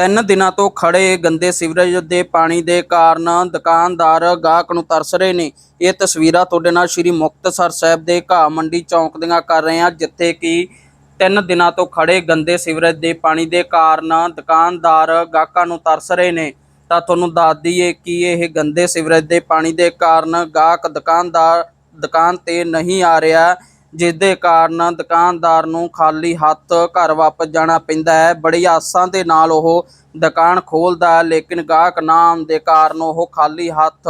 ਤਿੰਨ ਦਿਨਾਂ ਤੋਂ ਖੜੇ ਗੰਦੇ ਸੀਵਰੇਜ ਦੇ ਪਾਣੀ ਦੇ ਕਾਰਨ ਦੁਕਾਨਦਾਰ ਗਾਹਕ ਨੂੰ ਤਰਸ ਰਹੇ ਨੇ। ਇਹ ਤਸਵੀਰਾਂ ਤੁਹਾਡੇ ਨਾਲ ਸ਼੍ਰੀ ਮੁਕਤਸਰ ਸਾਹਿਬ ਦੇ ਘਾਹ ਮੰਡੀ ਚੌਂਕ ਦੀਆਂ ਕਰ ਰਹੇ ਹਾਂ, ਜਿੱਥੇ ਕਿ ਤਿੰਨ ਦਿਨਾਂ ਤੋਂ ਖੜੇ ਗੰਦੇ ਸੀਵਰੇਜ ਦੇ ਪਾਣੀ ਦੇ ਕਾਰਨ ਦੁਕਾਨਦਾਰ ਗਾਹਕਾਂ ਨੂੰ ਤਰਸ ਰਹੇ ਨੇ। ਤਾਂ ਤੁਹਾਨੂੰ ਦੱਸ ਦਈਏ ਕਿ ਇਹ ਗੰਦੇ ਸੀਵਰੇਜ ਦੇ ਪਾਣੀ ਦੇ ਕਾਰਨ ਗਾਹਕ ਦੁਕਾਨਦਾਰ, ਦੁਕਾਨ ਤੇ ਨਹੀਂ ਆ ਰਿਹਾ। ਜਿਸ ਦੇ ਕਾਰਨ ਦੁਕਾਨਦਾਰ ਨੂੰ ਖਾਲੀ ਹੱਥ ਘਰ ਵਾਪਸ ਜਾਣਾ ਪੈਂਦਾ ਹੈ। ਬੜੀ ਆਸਾਂ ਦੇ ਨਾਲ ਉਹ ਦੁਕਾਨ ਖੋਲਦਾ ਹੈ, ਲੇਕਿਨ ਗਾਹਕ ਨਾ ਆਉਣ ਦੇ ਕਾਰਨ ਉਹ ਖਾਲੀ ਹੱਥ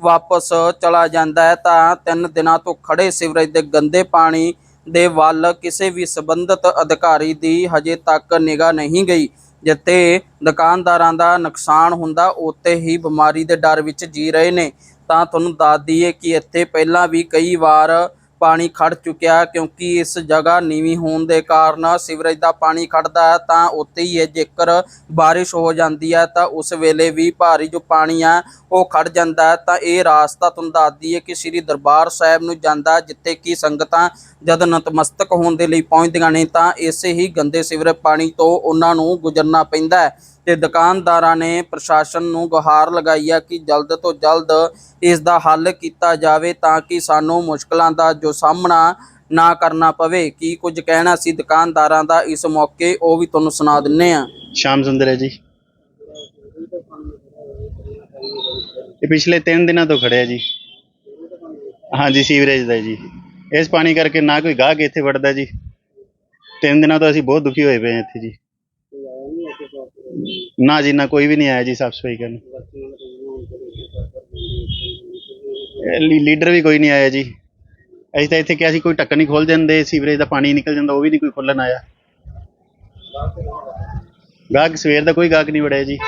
ਵਾਪਸ ਚਲਾ ਜਾਂਦਾ ਹੈ। ਤਾਂ ਤਿੰਨ ਦਿਨਾਂ ਤੋਂ ਖੜੇ ਸਿਵਰੇਜ ਦੇ ਗੰਦੇ ਪਾਣੀ ਦੇ ਵੱਲ ਕਿਸੇ ਵੀ ਸੰਬੰਧਿਤ ਅਧਿਕਾਰੀ ਦੀ ਹਜੇ ਤੱਕ ਨਿਗਾਹ ਨਹੀਂ ਗਈ, ਜਿੱਥੇ ਦੁਕਾਨਦਾਰਾਂ ਦਾ ਨੁਕਸਾਨ ਹੁੰਦਾ ਉੱਥੇ ਹੀ ਬਿਮਾਰੀ ਦੇ ਡਰ ਵਿੱਚ ਜੀ ਰਹੇ ਨੇ। ਤਾਂ ਤੁਹਾਨੂੰ ਦੱਸ ਦਈਏ ਕਿ ਇੱਥੇ ਪਹਿਲਾਂ ਵੀ ਕਈ ਵਾਰ ਪਾਣੀ ਖੜ ਚੁੱਕਿਆ ਕਿਉਂਕਿ ਇਸ ਜਗ੍ਹਾ ਨੀਵੀਂ ਹੋਣ ਦੇ ਕਾਰਨ ਸੀਵਰੇਜ ਦਾ ਪਾਣੀ ਖੜਦਾ ਹੈ, ਤਾਂ ਉੱਥੇ ਹੀ ਹੈ, ਜੇਕਰ ਬਾਰਿਸ਼ ਹੋ ਜਾਂਦੀ ਹੈ ਤਾਂ ਉਸ ਵੇਲੇ ਵੀ ਭਾਰੀ ਜੋ ਪਾਣੀ ਆ ਉਹ ਖੜ ਜਾਂਦਾ ਹੈ। ਤਾਂ ਇਹ ਰਾਸਤਾ ਤੁਹਾਨੂੰ ਦੱਸ ਦਈਏ ਕਿ ਸ੍ਰੀ ਦਰਬਾਰ ਸਾਹਿਬ ਨੂੰ ਜਾਂਦਾ ਜਿੱਥੇ ਕਿ ਸੰਗਤਾਂ ਜਦ ਨਤਮਸਤਕ ਹੋਣ ਦੇ ਲਈ ਪਹੁੰਚਦੀਆਂ ਨੇ ਤਾਂ ਇਸੇ ਹੀ ਗੰਦੇ ਸੀਵਰੇਜ ਪਾਣੀ ਤੋਂ ਉਹਨਾਂ ਨੂੰ ਗੁਜ਼ਰਨਾ ਪੈਂਦਾ ਹੈ। ਤੇ ਦੁਕਾਨਦਾਰਾਂ ਨੇ ਪ੍ਰਸ਼ਾਸਨ ਨੂੰ ਗੁਹਾਰ ਲਗਾਈ ਹੈ ਕਿ ਜਲਦ ਤੋਂ ਜਲਦ ਇਸ ਦਾ ਹੱਲ ਕੀਤਾ ਜਾਵੇ ਤਾਂ ਕਿ ਸਾਨੂੰ ਮੁਸ਼ਕਲਾਂ ਦਾ ਜੋ ਸਾਹਮਣਾ ਨਾ ਕਰਨਾ ਪਵੇ। ਕੀ ਕੁਝ ਕਹਿਣਾ ਸੀ ਦੁਕਾਨਦਾਰਾਂ ਦਾ? ਇਸ ਮੌਕੇ ਉਹ ਵੀ ਤੁਹਾਨੂੰ ਸੁਣਾ ਦਿੰਨੇ ਆ। ਸ਼ਾਮ ਸੁੰਦਰ ਹੈ ਜੀ। ਇਹ ਪਿਛਲੇ 3 ਦਿਨਾਂ ਤੋਂ ਖੜਿਆ ਜੀ। ਹਾਂਜੀ, ਸੀਵਰੇਜ ਦਾ ਜੀ। ਇਸ ਪਾਣੀ ਕਰਕੇ ਨਾ ਕੋਈ ਗਾਹਕ ਇੱਥੇ ਵੜਦਾ ਜੀ। ਤਿੰਨ ਦਿਨਾਂ ਤੋਂ ਅਸੀਂ ਬਹੁਤ ਦੁਖੀ ਹੋਏ ਪਏ ਹਾਂ ਇੱਥੇ ਜੀ। ਨਾ ਜੀ, ਨਾ ਕੋਈ ਵੀ ਨਹੀਂ ਆਇਆ ਜੀ ਸਾਫ਼ ਸਫ਼ਾਈ ਕਰਨ ਲੀ- ਲੀਡਰ ਵੀ ਕੋਈ ਨਹੀਂ ਆਇਆ ਜੀ। ਅਸੀਂ ਤਾਂ ਇੱਥੇ ਕਿਹਾ ਸੀ, ਕੋਈ ਢੱਕਣ ਨਹੀਂ ਖੋਲ ਦਿੰਦੇ, ਸੀਵਰੇਜ ਦਾ ਪਾਣੀ ਨਿਕਲ ਜਾਂਦਾ, ਉਹ ਵੀ ਨਹੀਂ ਕੋਈ ਖੋਲਣ ਆਇਆ। ਗਾਹਕ ਸਵੇਰ ਦਾ ਕੋਈ ਗਾਹਕ ਨਹੀਂ ਵੜਿਆ ਜੀ।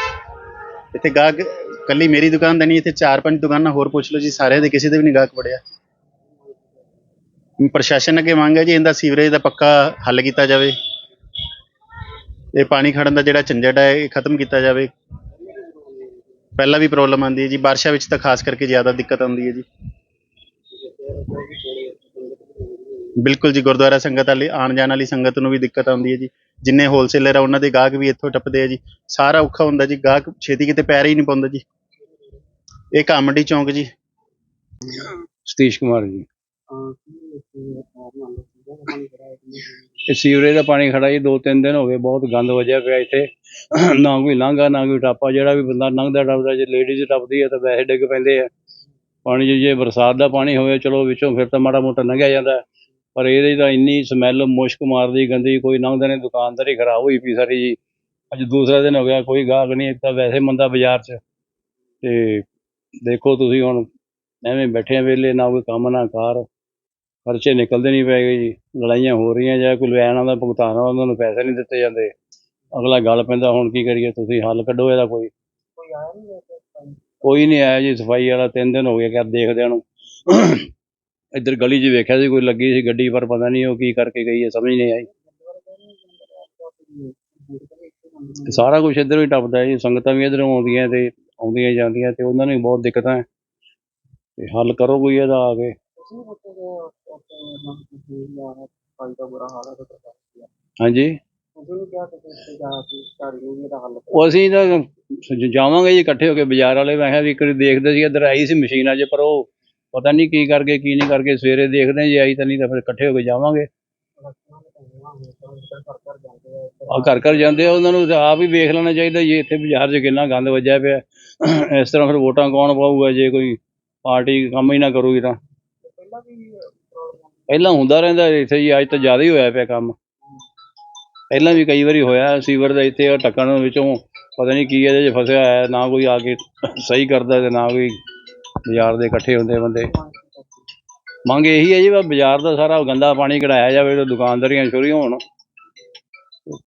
ਇੱਥੇ ਗਾਹਕ ਕੱਲੀ ਮੇਰੀ ਦੁਕਾਨ ਦਾ ਨਹੀਂ, ਇੱਥੇ ਚਾਰ ਪੰਜ ਦੁਕਾਨਾਂ, ਹੋਰ ਪੁੱਛ ਲਓ ਜੀ, ਸਾਰਿਆਂ ਦੇ ਕਿਸੇ ਦੇ ਵੀ ਨਹੀਂ ਗਾਹਕ ਵੜਿਆ। ਪ੍ਰਸ਼ਾਸਨ ਅੱਗੇ ਮੰਗ ਹੈ ਜੀ, ਇਹਦਾ ਸੀਵਰੇਜ ਦਾ ਪੱਕਾ ਹੱਲ ਕੀਤਾ ਜਾਵੇ। ਇਹ ਪਾਣੀ ਖੜਨ ਦਾ ਜਿਹੜਾ ਝੰਜਟ ਹੈ ਇਹ ਖਤਮ ਕੀਤਾ ਜਾਵੇ। ਪਹਿਲਾਂ ਵੀ ਪ੍ਰੋਬਲਮ ਆਉਂਦੀ ਹੈ ਜੀ ਬਾਰਿਸ਼ਾਂ ਵਿੱਚ ਤਾਂ ਖਾਸ ਕਰਕੇ ਜ਼ਿਆਦਾ ਦਿੱਕਤ ਆਉਂਦੀ ਹੈ ਜੀ। ਬਿਲਕੁਲ ਜੀ ਗੁਰਦੁਆਰਾ ਸੰਗਤ ਵਾਲੀ ਆਉਣ ਜਾਣ ਵਾਲੀ ਸੰਗਤ ਨੂੰ ਵੀ ਦਿੱਕਤ ਆਉਂਦੀ ਹੈ ਜੀ। ਜਿੰਨੇ ਹੋਲਸੇਲਰ ਆ ਉਹਨਾਂ ਦੇ ਗਾਹਕ ਵੀ ਇੱਥੋਂ ਟੱਪਦੇ ਆ ਜੀ। ਸਾਰਾ ਔਖਾ ਹੁੰਦਾ ਜੀ ਗਾਹਕ ਛੇਤੀ ਕਿਤੇ ਪੈਰ ਹੀ ਨਹੀਂ ਪਾਉਂਦਾ ਜੀ। ਇਹ ਕਾਮੜੀ ਚੌਂਕ ਜੀ। ਸਤੀਸ਼ ਕੁਮਾਰ ਜੀ। ਇਹ ਸੀਵਰੇਜ ਦਾ ਪਾਣੀ ਖੜਾ ਜੀ, ਦੋ ਤਿੰਨ ਦਿਨ ਹੋ ਗਏ, ਬਹੁਤ ਗੰਦ ਵਜਿਆ ਪਿਆ ਇੱਥੇ। ਨਾ ਕੋਈ ਲਾਂਘਾ, ਨਾ ਕੋਈ ਟਾਪਾ, ਜਿਹੜਾ ਵੀ ਬੰਦਾ ਲੰਘਦਾ ਟੱਪਦਾ, ਜੇ ਲੇਡੀਜ਼ ਟੱਪਦੀ ਹੈ ਤਾਂ ਵੈਸੇ ਡਿੱਗ ਪੈਂਦੇ ਆ। ਪਾਣੀ ਜੇ ਜੇ ਬਰਸਾਤ ਦਾ ਪਾਣੀ ਹੋਵੇ, ਚਲੋ ਵਿੱਚੋਂ ਫਿਰ ਤਾਂ ਮਾੜਾ ਮੋਟਾ ਲੰਘਿਆ ਜਾਂਦਾ। ਪਰ ਇਹਦੇ ਤਾਂ ਇੰਨੀ ਸਮੈਲ ਮੁਸ਼ਕ ਮਾਰਦੀ, ਗੰਦੀ, ਕੋਈ ਲੰਘਦਾ ਨਹੀਂ, ਦੁਕਾਨਦਾਰੀ ਖਰਾਬ ਹੋਈ ਪਈ ਸਾਰੀ ਜੀ। ਅੱਜ ਦੂਸਰਾ ਦਿਨ ਹੋ ਗਿਆ, ਕੋਈ ਗਾਹਕ ਨਹੀਂ, ਇੱਕ ਤਾਂ ਵੈਸੇ ਮੰਦਾ ਬਾਜ਼ਾਰ 'ਚ। ਤੇ ਦੇਖੋ ਤੁਸੀਂ ਹੁਣ, ਐਵੇਂ ਬੈਠੇ ਆ ਵਿਹਲੇ, ਨਾ ਕੋਈ ਕੰਮ, ਨਾ ਕਾਰ। ਖਰਚੇ ਨਿਕਲਦੇ ਨਹੀਂ ਪਏ ਜੀ ਲੜਾਈਆਂ ਹੋ ਰਹੀਆਂ ਜਾਂ ਕੋਈ ਲੈਣ ਆਉਂਦਾ ਭੁਗਤਾਨ ਆਉਂਦਾ ਉਹਨਾਂ ਨੂੰ ਪੈਸੇ ਨਹੀਂ ਦਿੱਤੇ ਜਾਂਦੇ। ਅਗਲਾ ਗੱਲ ਪੈਂਦਾ ਹੁਣ ਕੀ ਕਰੀਏ ਤੁਸੀਂ ਹੱਲ ਕੱਢੋ ਇਹਦਾ ਕੋਈ। ਕੋਈ ਨਹੀਂ ਆਇਆ ਜੀ ਸਫ਼ਾਈ ਵਾਲਾ ਤਿੰਨ ਦਿਨ ਹੋ ਗਏ ਕਿ ਦੇਖਦਿਆਂ ਨੂੰ। ਇੱਧਰ ਗਲੀ 'ਚ ਵੇਖਿਆ ਸੀ ਕੋਈ ਲੱਗੀ ਸੀ ਗੱਡੀ ਪਰ ਪਤਾ ਨਹੀਂ ਉਹ ਕੀ ਕਰਕੇ ਗਈ ਹੈ ਸਮਝ ਨਹੀਂ ਆਈ। ਸਾਰਾ ਕੁਝ ਇੱਧਰੋਂ ਹੀ ਟੱਪਦਾ ਹੈ ਜੀ ਸੰਗਤਾਂ ਵੀ ਇੱਧਰੋਂ ਆਉਂਦੀਆਂ ਤੇ ਆਉਂਦੀਆਂ ਜਾਂਦੀਆਂ ਤੇ ਉਹਨਾਂ ਨੂੰ ਬਹੁਤ ਦਿੱਕਤਾਂ ਹੈ। ਤੇ ਹੱਲ ਕਰੋ ਕੋਈ ਇਹਦਾ ਆ ਕੇ। ਹਾਂਜੀ। ਉਹ ਅਸੀਂ ਤਾਂ ਜ- ਜਾਵਾਂਗੇ ਜੀ ਇਕੱਠੇ ਹੋ ਕੇ ਬਾਜ਼ਾਰ ਵਾਲੇ, ਮੈਂ ਕਿਹਾ ਵੀ ਇੱਕ ਵਾਰੀ ਦੇਖਦੇ ਸੀ, ਇੱਧਰ ਆਈ ਸੀ ਮਸ਼ੀਨ ਅੱਜ, ਪਰ ਉਹ ਪਤਾ ਨਹੀਂ ਕੀ ਕਰਕੇ, ਕੀ ਨਹੀਂ ਕਰਕੇ, ਸਵੇਰੇ ਦੇਖਦੇ ਹਾਂ, ਜੇ ਆਈ ਤਾਂ ਨਹੀਂ ਤਾਂ ਫਿਰ ਇਕੱਠੇ ਹੋ ਕੇ ਜਾਵਾਂਗੇ। ਆ ਘਰ ਘਰ ਜਾਂਦੇ ਆ, ਉਹਨਾਂ ਨੂੰ ਤਾਂ ਆਪ ਹੀ ਵੇਖ ਲੈਣਾ ਚਾਹੀਦਾ ਜੀ, ਇੱਥੇ ਬਾਜ਼ਾਰ 'ਚ ਕਿੰਨਾ ਗੰਦ ਵੱਜਿਆ ਪਿਆ। ਇਸ ਤਰ੍ਹਾਂ ਫਿਰ ਵੋਟਾਂ ਕੌਣ ਪਾਊਗਾ, ਜੇ ਕੋਈ ਪਾਰਟੀ ਕੰਮ ਹੀ ਨਾ ਕਰੂਗੀ ਤਾਂ। ਪਹਿਲਾਂ ਹੁੰਦਾ ਰਹਿੰਦਾ ਇੱਥੇ ਜੀ, ਅੱਜ ਤਾਂ ਜ਼ਿਆਦਾ ਹੀ ਹੋਇਆ ਪਿਆ ਕੰਮ। ਪਹਿਲਾਂ ਵੀ ਕਈ ਵਾਰੀ ਹੋਇਆ, ਸੀਵਰ ਦਾ ਇੱਥੇ ਉਹ ਢੱਕਣ ਵਿੱਚੋਂ, ਪਤਾ ਨਹੀਂ ਕੀ ਇਹਦੇ 'ਚ ਫਸਿਆ ਹੋਇਆ, ਨਾ ਕੋਈ ਆ ਕੇ ਸਹੀ ਕਰਦਾ ਤੇ ਨਾ ਕੋਈ ਬਾਜ਼ਾਰ ਦੇ ਇਕੱਠੇ ਹੁੰਦੇ ਬੰਦੇ। ਮੰਗ ਇਹੀ ਹੈ ਜੀ ਵੀ ਬਾਜ਼ਾਰ ਦਾ ਸਾਰਾ ਗੰਦਾ ਪਾਣੀ ਕਢਾਇਆ ਜਾਵੇ ਤੇ ਦੁਕਾਨਦਾਰੀਆਂ ਸ਼ੁਰੂ ਹੋਣ।